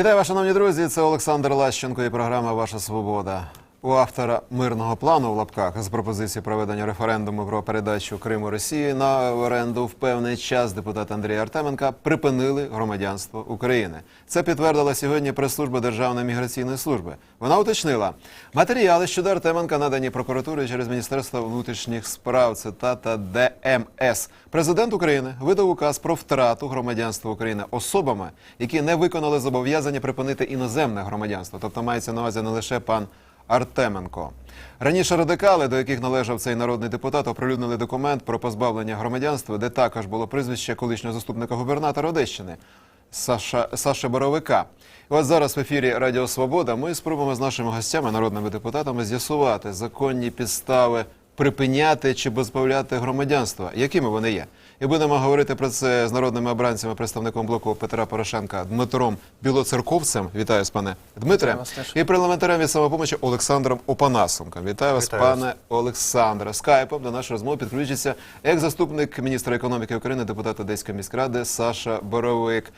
Вітаю вас, шановні друзі. Це Олександр Лащенко і програма Ваша Свобода. У автора мирного плану в лапках з пропозиції проведення референдуму про передачу Криму Росії на оренду в певний час депутат Андрій Артеменка припинили громадянство України. Це підтвердила сьогодні прес-служба Державної міграційної служби. Вона уточнила матеріали щодо Артеменка надані прокуратурі через Міністерство внутрішніх справ. Цитата ДМС. Президент України видав указ про втрату громадянства України особами, які не виконали зобов'язання припинити іноземне громадянство. Тобто мається на увазі не лише пан Артеменко. Раніше радикали, до яких належав цей народний депутат, оприлюднили документ про позбавлення громадянства, де також було прізвище колишнього заступника губернатора Одещини Саша Саши Боровика. І от зараз в ефірі Радіо Свобода ми спробуємо з нашими гостями, народними депутатами, з'ясувати законні підстави припиняти чи позбавляти громадянства, якими вони є. І будемо говорити про це з народними обранцями, представником блоку Петра Порошенка Дмитром Білоцерковцем. Вітаю вас, пане Дмитре. Вас. І парламентарем від самопомочі Олександром Опанасенком. Вітаю вас, Вітаю вас. пане Олександре. Скайпом до нашої розмови підключиться екс-заступник міністра економіки України, депутат Одеської міськради Саша Боровик.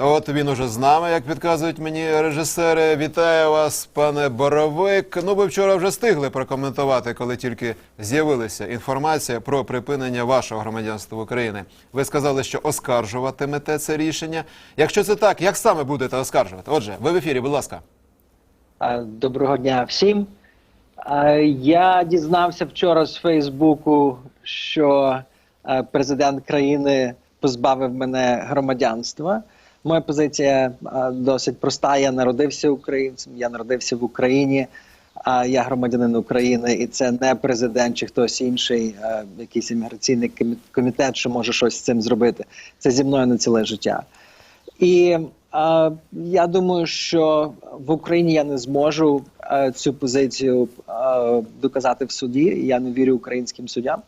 От він уже з нами, як підказують мені режисери. Вітаю вас, пане Боровик. Ну, ви вчора вже встигли прокоментувати, коли тільки з'явилася інформація про припинення вашого громадянства України. Ви сказали, що оскаржуватимете це рішення. Якщо це так, як саме будете оскаржувати? Отже, ви в ефірі, будь ласка. Доброго дня всім. Я дізнався вчора з Фейсбуку, що президент країни позбавив мене громадянства. Моя позиція досить проста. Я народився українцем, я народився в Україні, а я громадянин України, і це не президент чи хтось інший, якийсь імміграційний комітет, що може щось з цим зробити. Це зі мною на ціле життя. І е, я думаю, що в Україні я не зможу е, цю позицію е, доказати в суді. Я не вірю українським суддям.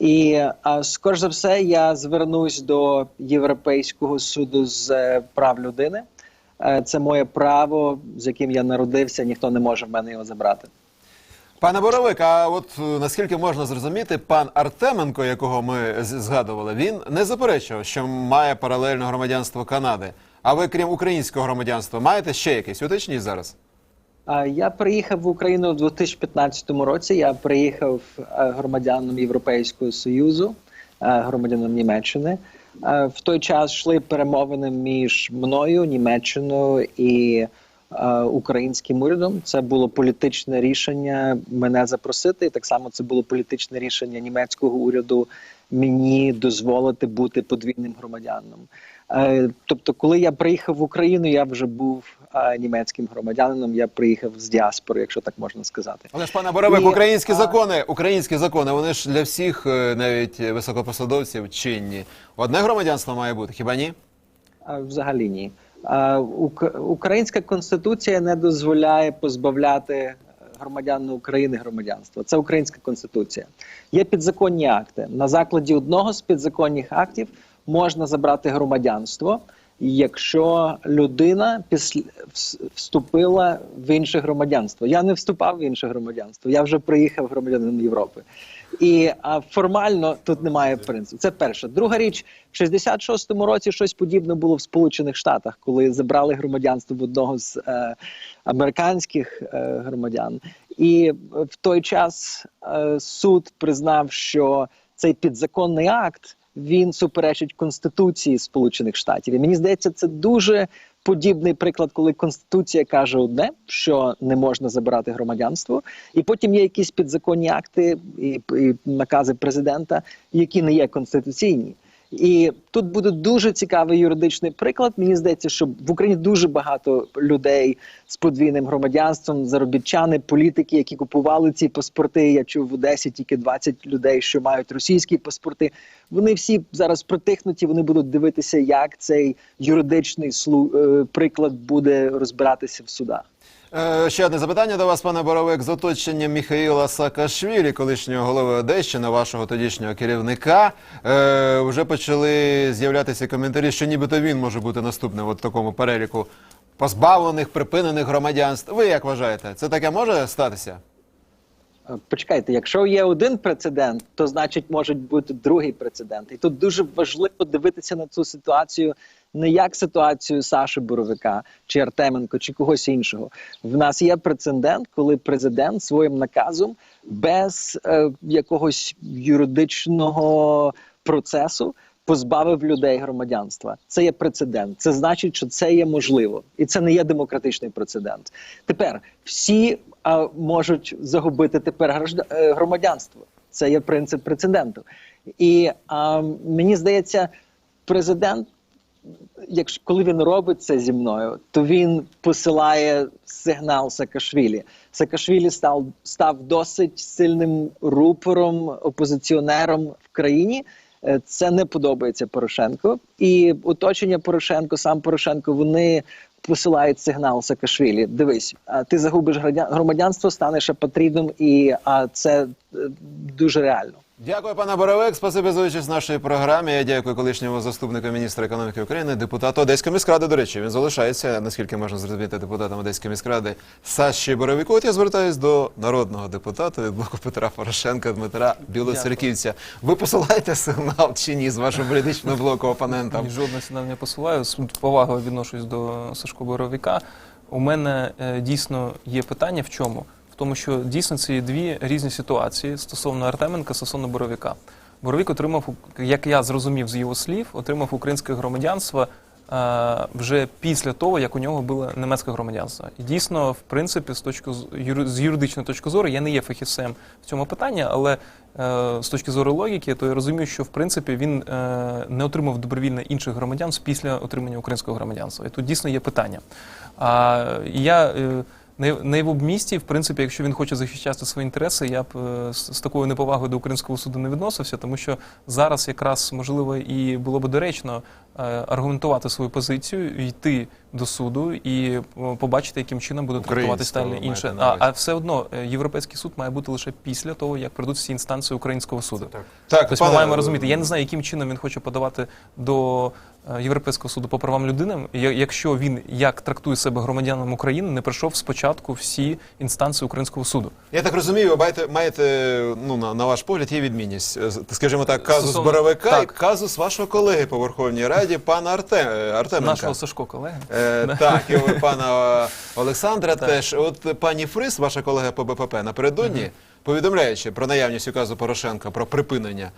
І е, скоріш за все, я звернусь до Європейського суду з е, прав людини. Е, це моє право, з яким я народився. Ніхто не може в мене його забрати. Пане Боровик, а от е, наскільки можна зрозуміти, пан Артеменко, якого ми згадували, він не заперечував, що має паралельне громадянство Канади. А ви, крім українського громадянства, маєте ще якесь? Уточніть зараз. Я приїхав в Україну в 2015 році. Я приїхав е, Європейського Союзу, е, громадянином Німеччини. Е, В той час йшли перемовини між мною, Німеччиною і українським урядом. Це було політичне рішення мене запросити. І так само це було політичне рішення німецького уряду мені дозволити бути подвійним громадянином. Тобто, коли я приїхав в Україну, я вже був німецьким громадянином. Я приїхав з діаспори, якщо так можна сказати. Але ж, пане Боровик, І, українські а- закони, українські закони, вони ж для всіх, е, навіть високопосадовців, чинні. Одне громадянство має бути, хіба ні? А, Взагалі ні. А, ук- Українська конституція не дозволяє позбавляти громадян України громадянства. Це українська конституція. Є підзаконні акти. На закладі одного з підзаконних актів можна забрати громадянство, якщо людина після вступила в інше громадянство. Я не вступав в інше громадянство. Я вже приїхав громадянином Європи. І а, формально тут немає принципу. Це перше. Друга річ, в 66-му році щось подібне було в Сполучених Штатах, коли забрали громадянство в одного з е, американських е, громадян. І в той час е, суд признав, що цей підзаконний акт він суперечить Конституції Сполучених Штатів. І мені здається, це дуже подібний приклад, коли Конституція каже одне, що не можна забирати громадянство, і потім є якісь підзаконні акти і, і накази президента, які не є конституційні. І тут буде дуже цікавий юридичний приклад. Мені здається, що в Україні дуже багато людей з подвійним громадянством, заробітчани, політики, які купували ці паспорти. Я чув в Одесі тільки 20 людей, що мають російські паспорти. Вони всі зараз притихнуті. Вони будуть дивитися, як цей юридичний е, приклад буде розбиратися в судах. Е, Ще одне запитання до вас, пане Боровик. З оточенням Міхаїла Саакашвілі, колишнього голови Одещини, вашого тодішнього керівника, е, вже почали з'являтися коментарі, що нібито він може бути наступним от такому переліку позбавлених, припинених громадянств. Ви як вважаєте, це таке може статися? Е, Почекайте, якщо є один прецедент, то значить може бути другий прецедент. І тут дуже важливо дивитися на цю ситуацію не як ситуацію Саші Боровика чи Артеменко, чи когось іншого. В нас є прецедент, коли президент своїм наказом без е, якогось юридичного процесу позбавив людей громадянства. Це є прецедент. Це значить, що це є можливо, і це не є демократичний прецедент. Тепер всі а, можуть загубити тепер е, громадянство. Це є принцип прецеденту. І а, мені здається, президент якщо коли він робить це зі мною, то він посилає сигнал Саакашвілі. Саакашвілі став став досить сильним рупором, опозиціонером в країні. Е, Це не подобається Порошенко, і оточення Порошенко, сам Порошенко, вони посилають сигнал Саакашвілі. Дивись, а ти загубиш громадянство, станеш апатрідом, і а це е, дуже реально. Дякую, пане Боровик. Спасибі за участь в нашій програмі. Я дякую колишньому заступнику міністра економіки України, депутату Одеської міськради. До речі, він залишається, наскільки можна зрозуміти, депутатом Одеської міськради Саші Боровику. От я звертаюсь до народного депутата від блоку Петра Порошенка Дмитра Білоцерківця. Ви посилаєте сигнал чи ні з вашого політичного блоку опонентам? Жодного сигналу не посилаю. З повагою відношусь до Сашко Боровика. У мене е, дійсно є питання в чому? В тому, що дійсно це є дві різні ситуації стосовно Артеменка, стосовно Боровика. Боровик отримав, як я зрозумів з його слів, отримав українське громадянство е, вже після того, як у нього було німецьке громадянство. І дійсно, в принципі, з точки з юридичної точки зору, я не є фахівцем в цьому питанні, але е, з точки зору логіки, то я розумію, що в принципі він е, не отримав добровільно інших громадянств після отримання українського громадянства. І тут дійсно є питання. А я не, не в обмісті, в принципі, якщо він хоче захищати свої інтереси, я б е, з, з такою неповагою до українського суду не відносився, тому що зараз якраз можливо і було б доречно е, аргументувати свою позицію, йти до суду і е, побачити, яким чином буде трактуватися далі інше. А, а все одно європейський суд має бути лише після того, як прийдуть всі інстанції українського суду. Так, Тобто пане- ми маємо розуміти. Я не знаю, яким чином він хоче подавати до Європейського суду по правам людини, якщо він як трактує себе громадянином України, не пройшов спочатку всі інстанції українського суду. Я так розумію, ви маєте, маєте ну, на, на ваш погляд, є відмінність. Е, Скажімо так, казус Стосовно- Боровика і казус вашого колеги по Верховній Раді, пана Арте, е, Артеменка. Нашого Сашко колеги. Е, так, і пана е, Олександра теж. От е, пані Фрис, ваша колега по БПП, напередодні, повідомляючи про наявність указу Порошенка про припинення е,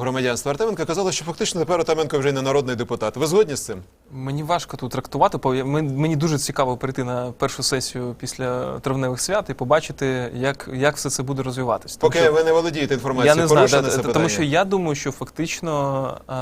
громадянства Артеменка, казала, що фактично тепер Артеменко вже й не народний депутат. Ви згодні з цим? Мені важко тут трактувати, я- мені дуже цікаво прийти на першу сесію після травневих свят і побачити, як, як все це буде розвиватися. Поки що- ви не володієте Я інформацією, не знаю, це питання. тому що я думаю, що фактично е,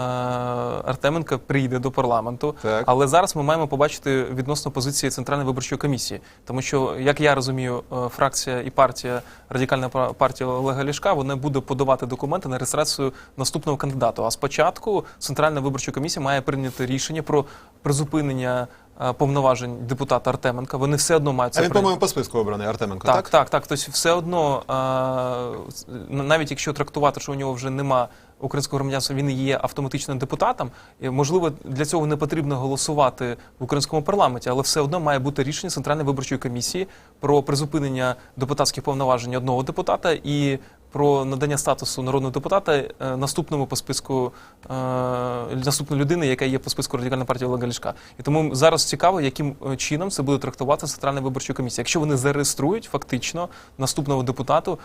Артеменко прийде до парламенту, Так. але зараз ми маємо побачити відносно позиції Центральної виборчої комісії. Тому що, як я розумію, е, фракція і партія Радикальна партія Олега Ляшка вона буде подавати документи на реєстрацію наступного кандидата. А спочатку Центральна виборча комісія має прийняти рішення про призупинення е, повноважень депутата Артеменка. Вони все одно мають це А він, прийняти. по-моєму, по списку обраний Артеменко, Так, так? так, так. Тобто, все одно, е, навіть якщо трактувати, що у нього вже нема українського громадянства, він є автоматичним депутатом. і, Можливо, для цього не потрібно голосувати в українському парламенті, але все одно має бути рішення Центральної виборчої комісії про призупинення депутатських повноважень одного депутата і про надання статусу народного депутата е, наступному по списку е, наступної людини, яка є по списку радикальної партії Олега Ляшка. І тому зараз цікаво, яким е, чином це буде трактувати Центральна виборча комісія. Якщо вони зареєструють фактично наступного депутату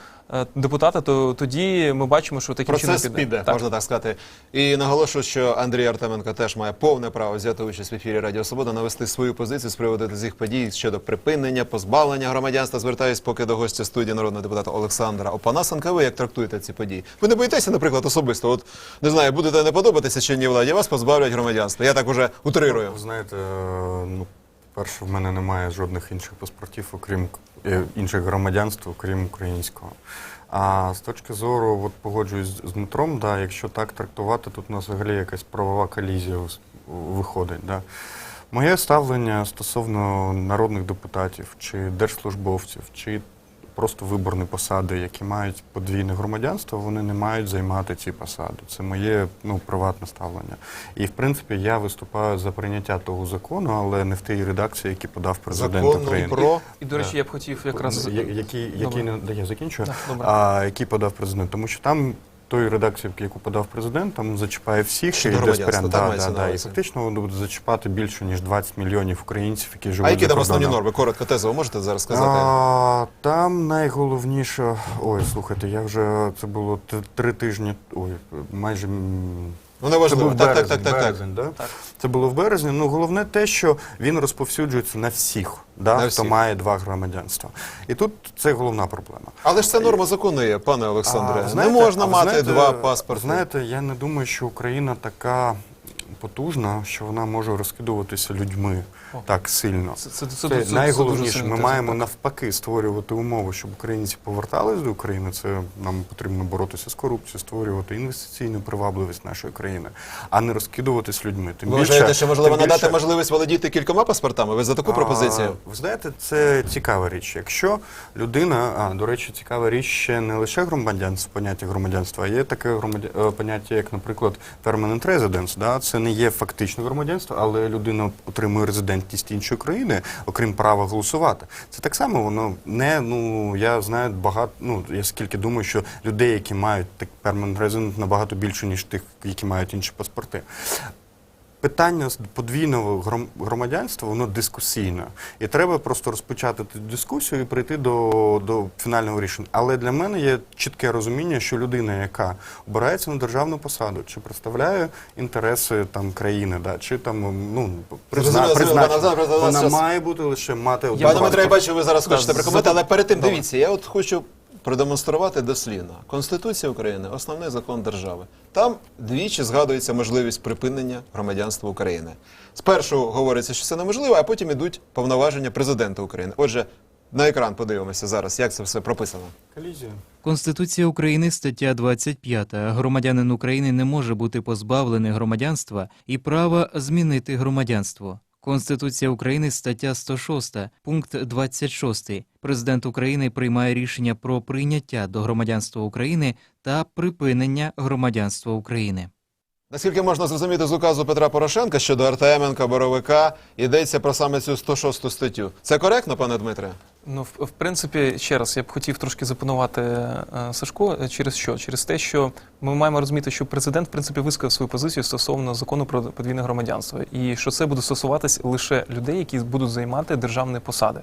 депутата, то тоді ми бачимо, що таким чином Процес піде, Так. можна так сказати. І наголошую, що Андрій Артеменко теж має повне право взяти участь в ефірі Радіо Свобода, навести свою позицію з приводу цих подій щодо припинення, позбавлення громадянства. Звертаюсь поки до гостя студії народного депутата Олександра Опанасенка. Ви як трактуєте ці події? Ви не боїтеся, наприклад, особисто? От не знаю, будете не подобатися чинній владі, вас позбавлять громадянства. Я так уже утрирую. Ви знаєте, е, ну, перше, в мене немає жодних інших паспортів, окрім е, інших громадянств, окрім українського. А з точки зору, от погоджуюсь з Дмитром, да, якщо так трактувати, тут у нас взагалі якась правова колізія виходить. Да. Моє ставлення стосовно народних депутатів чи держслужбовців, чи просто виборні посади, які мають подвійне громадянство, вони не мають займати ці посади. Це моє ну, приватне ставлення. І в принципі я виступаю за прийняття того закону, але не в тій редакції, які подав президент Законом України. про І, до речі, я б хотів якраз Я- який, який не я закінчую, Да, а який подав президент, тому що там. Тої редакції, яку подав президент, там зачіпає всіх Щодо і йде спрям. Да, да, да. І фактично воно буде зачіпати більше ніж 20 мільйонів українців, які живуть а які там основні норми? Коротко тезово можете зараз сказати? А, там найголовніше. Ой, слухайте, я вже це було три тижні. Ой, майже. М, важливо. Це був Так, так, так, так, так. березень, да? Так. Це було в березні. Ну головне те, що він розповсюджується на всіх, да, На хто всіх. має два громадянства. І тут це головна проблема. Але ж це норма закону є, пане Олександре. А, знаєте, не можна а ви мати знаєте, два паспорти. Знаєте, я не думаю, що Україна така потужна, що вона може розкидуватися людьми О. так сильно. Це, це, це, Це, це, найголовніше. дуже Ми маємо так. навпаки створювати умови, щоб українці повертались до України. Це нам потрібно боротися з корупцією, створювати інвестиційну привабливість нашої країни, а не розкидуватись людьми. Тим Ви більше- вважаєте, що можливо надати більше- можливість володіти кількома паспортами? Ви за таку пропозицію? а, Ви знаєте, це цікава річ. Якщо людина, а до речі, цікава річ ще не лише громадянство, поняття громадянства, а є таке громадя... е, поняття, як, наприклад, permanent residence. Да? Це не є фактично громадянство, але людина отримує резидентність іншої країни, окрім права голосувати. Це так само воно не ну я знаю багато. Ну я скільки думаю, що людей, які мають так перманент резидент, набагато більше ніж тих, які мають інші паспорти. Питання подвійного громадянства воно дискусійне. І треба просто розпочати цю дискусію і прийти до, до фінального рішення. Але для мене є чітке розуміння, що людина, яка обирається на державну посаду, чи представляє інтереси там країни, да, чи там ну призна, зрозуміло. Вона зараз- має бути лише мати один Пане. Дмитре, я бачу, ви зараз хочете прокоментувати, але перед тим дивіться, я от хочу продемонструвати дослівно. Конституція України основний закон держави. Там двічі згадується можливість припинення громадянства України. Спершу говориться, що це неможливо, а потім ідуть повноваження президента України. Отже, на екран подивимося зараз, як це все прописано. Колізія. Конституція України, стаття 25. Громадянин України не може бути позбавлений громадянства і права змінити громадянство. Конституція України, стаття 106, пункт 26. Президент України приймає рішення про прийняття до громадянства України та припинення громадянства України. Наскільки можна зрозуміти з указу Петра Порошенка щодо Артеменка, Боровика, йдеться про саме цю 106 статтю. Це коректно, пане Дмитре? Ну, в, в принципі, ще раз, я б хотів трошки запанувати е, Сашко. Е, Через що? Через те, що ми маємо розуміти, що президент, в принципі, висказав свою позицію стосовно закону про подвійне громадянство, і що це буде стосуватись лише людей, які будуть займати державні посади.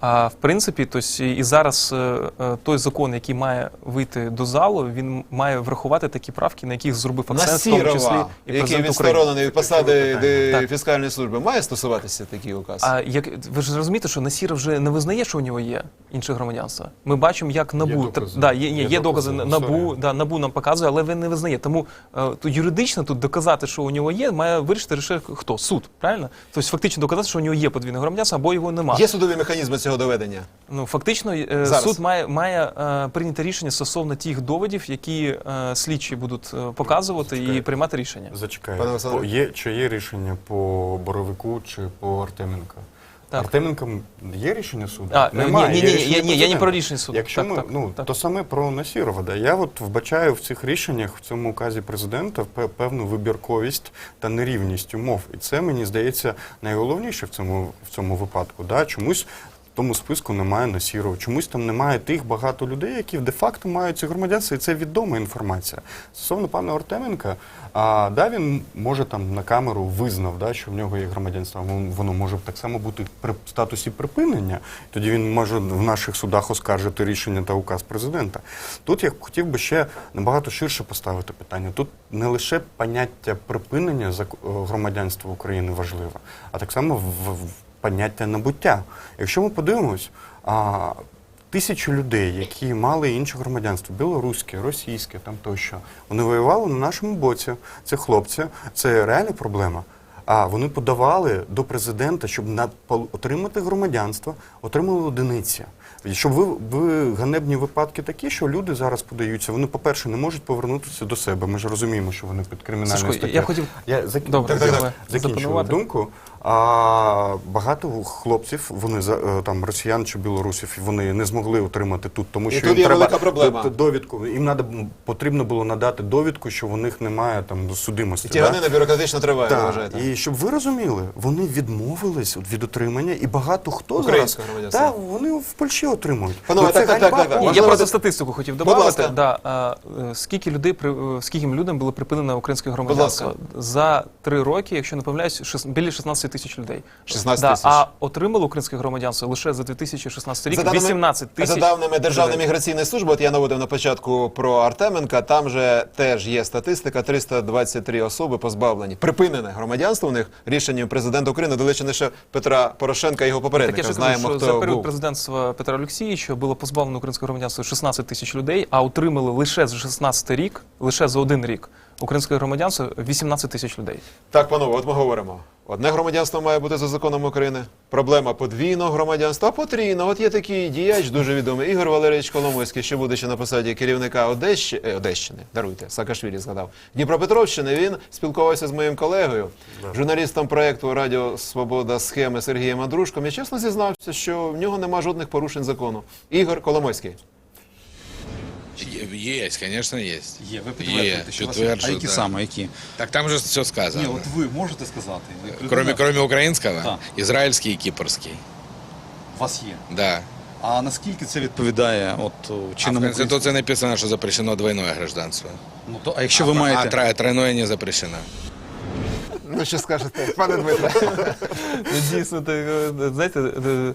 А в принципі, тось і зараз е, е, той закон, який має вийти до залу, він має врахувати такі правки, на яких зробив акцент, в тому числі Насірова, і який відсторонений від посади Так. фіскальної служби, має стосуватися такий указ? А як ви ж розумієте, що Насіров вже не визнає, що у нього є інше громадянство. Ми бачимо, як набу докази. да, є, є, Є є докази. докази, Набу да, набу нам показує, але він не визнає. Тому е, то юридично тут доказати, що у нього є, має вирішити лише хто суд. Правильно? Тобто фактично доказати, що у нього є подвійне громадянство або його немає. Є судові механізми цього доведення? Ну фактично, е, Зараз. суд має має е, прийняти рішення стосовно тих доводів, які е, слідчі будуть е, показувати і приймати рішення. Зачекаю. Пане Олександре. По- Є, чи є рішення по Боровику чи по Артеменка? Так. Артеменка є рішення суду? А, ні, Немає. ні, є ні, ні, рішення я, ні, я не президента. про рішення суду. Якщо так, ми так, ну так. то саме про Насірова, да я от вбачаю в цих рішеннях в цьому указі президента пе- певну вибірковість та нерівність умов, і це мені здається найголовніше в цьому в цьому випадку. Да, чомусь. Тому списку немає Насірова, чомусь там немає тих багато людей, які де-факто мають ці громадянство, і це відома інформація. Стосовно пана Ортеменка, а, да, він може там на камеру визнав, да, що в нього є громадянство, Воно- може так само бути при статусі припинення. Тоді він може в наших судах оскаржити рішення та указ президента. Тут я хотів би ще набагато ширше поставити питання. Тут не лише поняття припинення зак- громадянства України важливе, а так само в поняття набуття. Якщо ми подивимось, а, тисячі людей, які мали інше громадянство, білоруське, російське, там тощо, вони воювали на нашому боці. Це хлопці, це реальна проблема. А вони подавали до президента, щоб на отримати громадянство, отримали одиниці. Щоб ви, ви ганебні випадки такі, що люди зараз подаються. Вони, по-перше, не можуть повернутися до себе. Ми ж розуміємо, що вони під кримінальною Сашко, статтею. я хотів Я зак... Добре, Так, так, так. запропонувати. думку. А багато хлопців, вони за- е, там росіян чи білорусів, вони не змогли отримати тут, тому І що тут їм є треба велика проблема. д- довідку. Їм надо, потрібно було надати довідку, що у них немає там судимості. І тяганина бюрократично триває, ви Так, вважаєте? і щоб ви розуміли, вони відмовились от від отримання, і багато хто зараз Українського громадянства. вони в Польщі отримують. Панове, Ну, це так, так, ганьба так, так, так. Ні, повна. я Можливо, просто статистику хотів додати. ласка. Да, е, скільки людей при е, скільким людям було припинено українське громадянство за три роки, якщо не помиляюсь, шес- біля 16 тисяч людей. 16 да, тисяч. А отримало українське громадянство лише за 2016 рік 18 За тисяч. даними Державної міграційної служби, от я наводив на початку про Артеменка, там же теж є статистика, 323 особи позбавлені. Припинене громадянство у них рішенням президента України, до речі, ще Петра Порошенка і його Так я попередника. ж кажу, що хто за період був. президентства Петра Олексійовича було позбавлено українського громадянства 16 тисяч людей, а отримали лише за 16 рік, лише за один рік українське громадянство 18 тисяч людей. Так, панове, от ми говоримо. Одне громадянство має бути за законом України. Проблема подвійного громадянства, а потрійного. От є такий діяч, дуже відомий Ігор Валерійович Коломойський, що будучи на посаді керівника Одещі, е, Одещини, даруйте, Саакашвілі згадав. Дніпропетровщини він спілкувався з моїм колегою, журналістом проєкту Радіо Свобода схеми Сергієм Андрушком. І чесно зізнався, що в нього нема жодних порушень закону. Ігор Коломойський. Є- Есть, конечно, есть. Є, ви підтверджуєте, що у вас є. А підтверджую, які да. саме, які? Так там же все сказано. Ні, от ви можете сказати. Людина- Кроме, кроме украинского, Да. израильский и кипрский. У вас є. Да. А наскільки це відповідає от о, А в чинному Конституции написано, что запрещено двойное гражданство. Ну, то, а якщо ви а, маєте... а тро- тройное не запрещено. Ну що скажете, пане Дмитре? Ну, Дійсно, так, е, знаєте, е,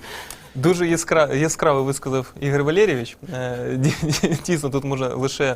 дуже яскра- яскраво висказав Ігор Валерійович. Е, Дійсно, тут можна лише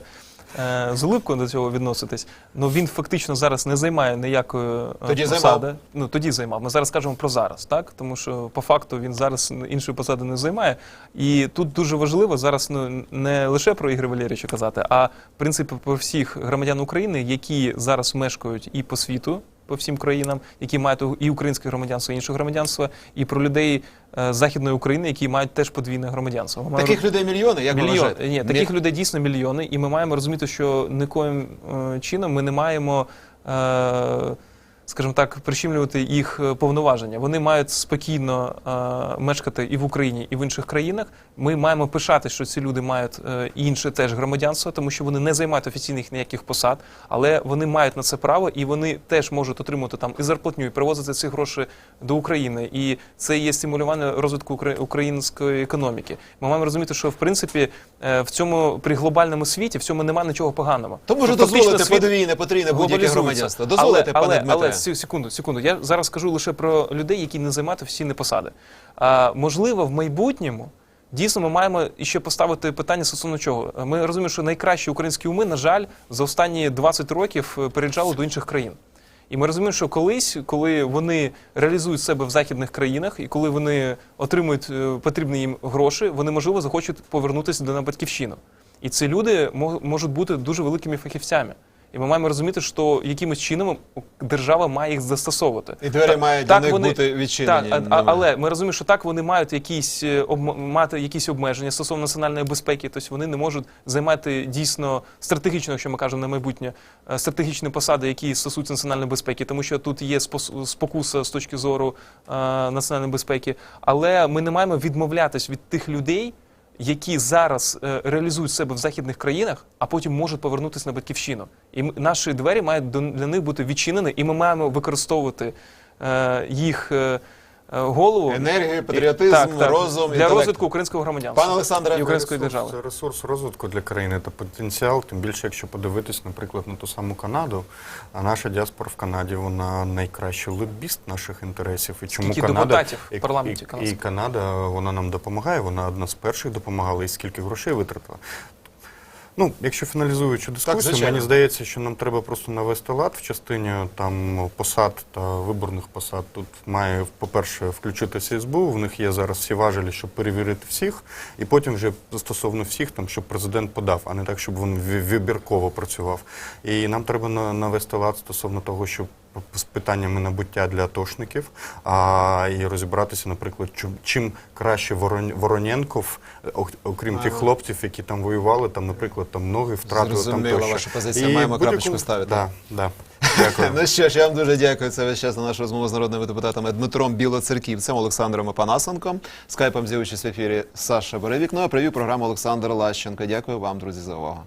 е, з улипкою до цього відноситись. Ну він фактично зараз не займає ніякої е, Тоді посади. займав. Ну тоді займав. Ми зараз кажемо про зараз, так тому що по факту він зараз іншої посади не займає. І тут дуже важливо зараз ну не лише про Ігоря Валерійовича казати, а в принципі про всіх громадян України, які зараз мешкають і по світу. По всім країнам, які мають і українське громадянство, і інше громадянство, і про людей е, Західної України, які мають теж подвійне громадянство. Ми маємо Таких людей мільйони, як ви Мільйон. вважаєте? Ні, таких людей дійсно мільйони, і ми маємо розуміти, що нікоїм е, чином ми не маємо. Е, Скажімо так, прищемлювати їх е, повноваження. Вони мають спокійно е, мешкати і в Україні, і в інших країнах. Ми маємо пишати, що ці люди мають е, інше теж громадянство, тому що вони не займають офіційних ніяких посад, але вони мають на це право, і вони теж можуть отримати там і зарплатню, і привозити ці гроші до України. І це є стимулювання розвитку української економіки. Ми маємо розуміти, що в принципі е, в цьому при глобальному світі в цьому немає нічого поганого. То може Тобто, дозволити світ подвійне, потрійне будь-яке громадянство. Дозволите, але, пане Дмитре. Секунду, секунду. Я зараз кажу лише про людей, які не займають офіційні посади. А, можливо, в майбутньому. Дійсно, ми маємо ще поставити питання стосовно чого. Ми розуміємо, що найкращі українські уми, на жаль, за останні 20 років е, переїжджали до інших країн. І ми розуміємо, що колись, коли вони реалізують себе в західних країнах, і коли вони отримують е, потрібні їм гроші, вони можливо захочуть повернутися до на батьківщину. І ці люди мо- можуть бути дуже великими фахівцями. І ми маємо розуміти, що якимось чином держава має їх застосовувати. І двері мають так для них вони- бути відчинені. Так, а- а- але ми розуміємо, що так вони мають якісь е, мати якісь обмеження стосовно національної безпеки. Тобто вони не можуть займати дійсно стратегічно, якщо ми кажемо на майбутнє, е, стратегічні посади, які стосуються національної безпеки, тому що тут є спокуса з точки зору е, національної безпеки. Але ми не маємо відмовлятись від тих людей. Які зараз е, реалізують себе в західних країнах, а потім можуть повернутися на батьківщину, і наші двері мають для них бути відчинені, і ми маємо використовувати е, їх е, голову Енергію, патріотизм, розум, для інтелект. розвитку українського громадянства Пане Олександре, і української Ресурс- держави. Це ресурс розвитку для країни та потенціал. Тим більше, якщо подивитись, наприклад, на ту саму Канаду, а наша діаспора в Канаді вона найкращий лобіст наших інтересів. І чому Скільки Канада депутатів в і- парламенті і, і, канадського? Канада вона нам допомагає. Вона одна з перших допомагала, і скільки грошей витратила. Ну, якщо фіналізуючи дискусію, так, мені здається, що нам треба просто навести лад в частині там посад та виборних посад. Тут має, по-перше, включитися СБУ. В них є зараз всі важелі, щоб перевірити всіх, і потім вже стосовно всіх, там щоб президент подав, а не так, щоб він ві- вибірково працював. І нам треба на- навести лад стосовно того, щоб з питаннями набуття для атошників, а і розібратися, наприклад, чим, чим краще Ворон, Вороненков, ок- окрім тих хлопців, які там воювали, там, наприклад, там ноги втратили там тощо. ваша позиція. І Маємо крапочку ставити. Да, да. Дякую. Ну що ж, я вам дуже дякую. Це весь час на нашу розмову з народними депутатами Дмитром Білоцерківцем, Олександром Опанасенком. Скайпом з'явившись в ефірі Саша Беревік. Ну а привів програму Олександр Лащенко. Дякую вам, друзі, за увагу.